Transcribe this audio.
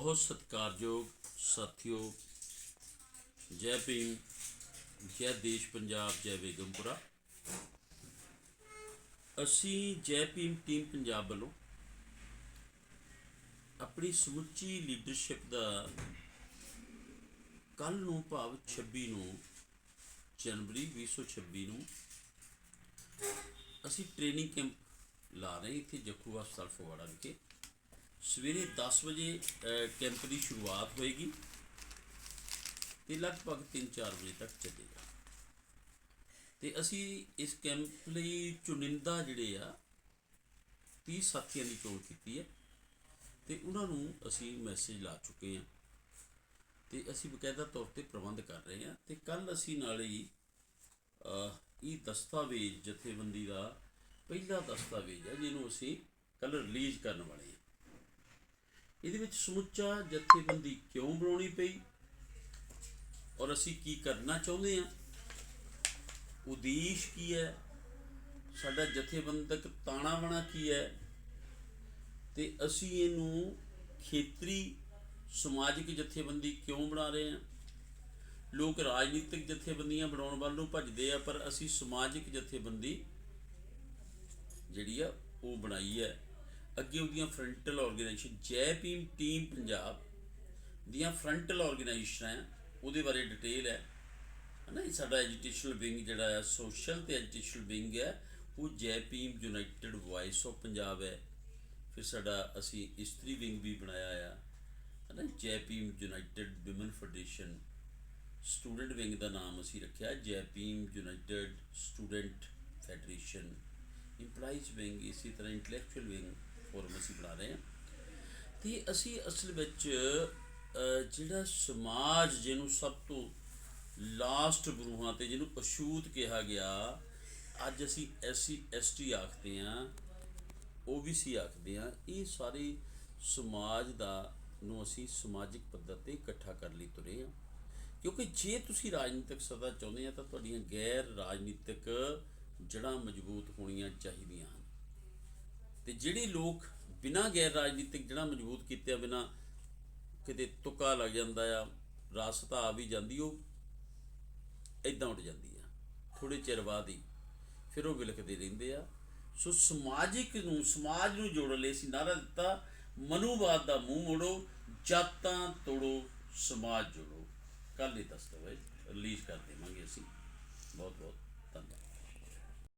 ਬਹੁਤ ਸਤਿਕਾਰਯੋਗ ਸਾਥੀਓ, ਜੈ ਭੀਮ, ਜੈ ਦੇਸ਼ ਪੰਜਾਬ, ਜੈ ਬੇਗਮਪੁਰਾ। ਅਸੀਂ ਜੈ ਭੀਮ ਟੀਮ ਪੰਜਾਬ ਵੱਲੋਂ ਆਪਣੀ ਸਮੁੱਚੀ ਲੀਡਰਸ਼ਿਪ ਦਾ ਕੱਲ ਨੂੰ ਭਾਵ 26 ਨੂੰ, ਜਨਵਰੀ 2026 ਨੂੰ ਅਸੀਂ ਟ੍ਰੇਨਿੰਗ ਕੈਂਪ ਲਾ ਰਹੇ ਇੱਥੇ ਜੱਖੂ ਹਸਪਤਾਲ ਫਗਵਾੜਾ ਵਿਖੇ। ਸਵੇਰੇ 10 ਵਜੇ ਕੈਂਪ ਦੀ ਸ਼ੁਰੂਆਤ ਹੋਏਗੀ ਤੇ ਲਗਭਗ 3-4 ਵਜੇ ਤੱਕ ਚੱਲੇਗਾ। ਤੇ ਅਸੀਂ ਇਸ ਕੈਂਪ ਲਈ ਚੁਣਿੰਦਾ ਜਿਹੜੇ ਆ 30 ਸਾਥੀਆਂ ਦੀ ਚੋਣ ਕੀਤੀ ਹੈ ਤੇ ਉਹਨਾਂ ਨੂੰ ਅਸੀਂ ਮੈਸੇਜ ਲਾ ਚੁੱਕੇ ਹਾਂ। ਤੇ ਅਸੀਂ ਬਕਾਇਦਾ ਤੌਰ ਤੇ ਪ੍ਰਬੰਧ ਕਰ ਰਹੇ ਹਾਂ ਤੇ ਕੱਲ ਅਸੀਂ ਨਾਲ ਹੀ ਇਹ ਦਸਤਾਵੇਜ਼ ਜਥੇਬੰਦੀ ਦਾ ਪਹਿਲਾ ਦਸਤਾਵੇਜ਼ ਹੈ, ਜਿਹਨੂੰ ਅਸੀਂ ਕੱਲ ਰਿਲੀਜ਼ ਕਰਨ ਵਾਲੇ ਹਾਂ। ਇਹਦੇ ਵਿੱਚ ਸਮੁੱਚਾ ਜਥੇਬੰਦੀ ਕਿਉਂ ਬਣਾਉਣੀ ਪਈ? ਔਰ ਅਸੀਂ ਕੀ ਕਰਨਾ ਚਾਹੁੰਦੇ ਹਾਂ? ਉਦੇਸ਼ ਕੀ ਹੈ? ਸਾਡਾ ਜਥੇਬੰਦਕ ਤਾਣਾ ਬਣਾ ਕੀ ਹੈ? ਤੇ ਅਸੀਂ ਇਹਨੂੰ ਖੇਤਰੀ ਸਮਾਜਿਕ ਜਥੇਬੰਦੀ ਕਿਉਂ ਬਣਾ ਰਹੇ ਹਾਂ? ਲੋਕ ਰਾਜਨੀਤਿਕ ਜਥੇਬੰਦੀਆਂ ਬਣਾਉਣ ਵੱਲ ਨੂੰ ਭੱਜਦੇ ਆ, ਪਰ ਅਸੀਂ ਸਮਾਜਿਕ ਜਥੇਬੰਦੀ ਜਿਹੜੀ ਆ, ਉਹ ਬਣਾਈ ਹੈ। ਅੱਗੇ ਉਹਦੀਆਂ ਫਰੰਟਲ ਆਰਗੇਨਾਈਜੇਸ਼ਨ ਜੈ ਭੀਮ ਟੀਮ ਪੰਜਾਬ ਦੀਆਂ ਫਰੰਟਲ ਆਰਗੇਨਾਈਜੇਸ਼ਨਾਂ ਆ ਉਹਦੇ ਬਾਰੇ ਡਿਟੇਲ ਹੈ। ਹਨਾ, ਇਹ ਸਾਡਾ ਐਜੂਕੇਸ਼ਨਲ ਵਿੰਗ ਜਿਹੜਾ ਆ ਸੋਸ਼ਲ ਤੇ ਐਜੂਕੇਸ਼ਨਲ ਵਿੰਗ ਹੈ, ਉਹ Jai Bhim united voice of Punjab ਹੈ। ਫਿਰ ਸਾਡਾ ਅਸੀਂ ਇਸਤਰੀ ਵਿੰਗ ਵੀ ਬਣਾਇਆ ਆ। ਹਨਾ, Jai Bhim united women federation student wing ਦਾ ਨਾਮ ਅਸੀਂ ਰੱਖਿਆ, Jai Bhim united student federation employees wing ਇਸੇ ਤਰ੍ਹਾਂ ਇੰਟੈਲੈਕਚੁਅਲ ਵਿੰਗ ਫੋਰਮ ਅਸੀਂ ਬਣਾ ਰਹੇ ਹਾਂ। ਤੇ ਅਸੀਂ ਅਸਲ ਵਿੱਚ ਜਿਹੜਾ ਸਮਾਜ ਜਿਹਨੂੰ ਸਭ ਤੋਂ ਲਾਸਟ ਗਰੂਹਾਂ ਤੇ ਜਿਹਨੂੰ ਅਛੂਤ ਕਿਹਾ ਗਿਆ, ਅੱਜ ਅਸੀਂ ਐਸਸੀ, ਐਸਟੀ ਆਖਦੇ ਹਾਂ, ਓਬੀਸੀ ਆਖਦੇ ਹਾਂ, ਇਹ ਸਾਰੇ ਸਮਾਜ ਦਾ ਨੂੰ ਅਸੀਂ ਸਮਾਜਿਕ ਪੱਧਰ ਤੇ ਇਕੱਠਾ ਕਰਨ ਲਈ ਤੁਰੇ ਹਾਂ। ਕਿਉਂਕਿ ਜੇ ਤੁਸੀਂ ਰਾਜਨੀਤਿਕ ਸਦਾ ਚਾਹੁੰਦੇ ਆ ਤਾਂ ਤੁਹਾਡੀਆਂ ਗੈਰ ਰਾਜਨੀਤਿਕ ਜੜ੍ਹਾਂ ਮਜ਼ਬੂਤ ਹੋਣੀਆਂ ਚਾਹੀਦੀਆਂ ਹਨ। ਤੇ ਜਿਹੜੇ ਲੋਕ ਬਿਨਾਂ ਗੈਰ ਰਾਜਨੀਤਿਕ ਜਿਹੜਾ ਮਜ਼ਬੂਤ ਕੀਤਿਆਂ ਬਿਨਾਂ ਕਿਤੇ ਤੁੱਕਾ ਲੱਗ ਜਾਂਦਾ ਆ, ਰਾਸਤਾ ਆ ਵੀ ਜਾਂਦੀ, ਉਹ ਇਦਾਂ ਉੱਡ ਜਾਂਦੀ ਆ ਥੋੜੇ ਚਿਰ ਬਾਅਦ ਹੀ, ਫਿਰ ਉਹ ਵਿਲਕਦੇ ਰਹਿੰਦੇ ਆ। ਸੋ ਸਮਾਜਿਕ ਨੂੰ, ਸਮਾਜ ਨੂੰ ਜੋੜਨ ਲਈ ਅਸੀਂ ਨਾਰਾ ਦਿੱਤਾ, ਮਨੂਵਾਦ ਦਾ ਮੂੰਹ ਮੋੜੋ, ਜਾਤਾਂ ਤੋੜੋ, ਸਮਾਜ ਜੋੜੋ। ਕੱਲ੍ਹ ਇਹ ਦਸਤਾਵੇਜ਼ ਰਿਲੀਜ਼ ਕਰ ਦੇਵਾਂਗੇ ਅਸੀਂ। ਬਹੁਤ ਬਹੁਤ ਧੰਨਵਾਦ।